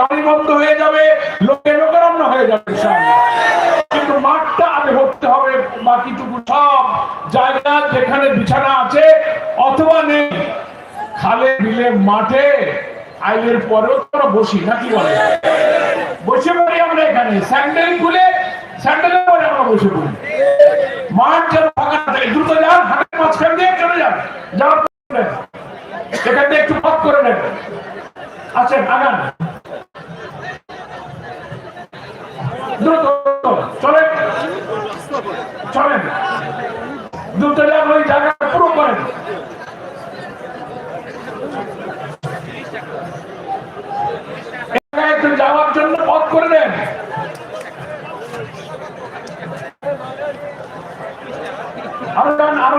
গাড়ি হয়ে যাবে, লোকে লোকারণ্য হয়ে যাবে কিন্তু মাঠটা আগে ভরতে হবে, বাকিটুকু সব জায়গা যেখানে বিছানা আছে অথবা নেই। খালে বিলে মাঠে আইলের পরেও তোরা বসি, নাকি বলে বসে পড়ি আমরা এখানে, স্যান্ডেল খুলে, স্যান্ডেলের পরে আমরা বসে পড়ি। মাঠ যেন ফাঁকা থাকে, দ্রুত যান হাটের মাঝখান দিয়ে চলে যান, যাওয়ার এখান দিয়ে একটু পথ করে নেন। আছেন আগান। দ্রুত চলেন। চলেন। দ্রুত যান, ওই জায়গাটা পুরো করেন। যাওয়ার জন্য পথ করে দেন আরও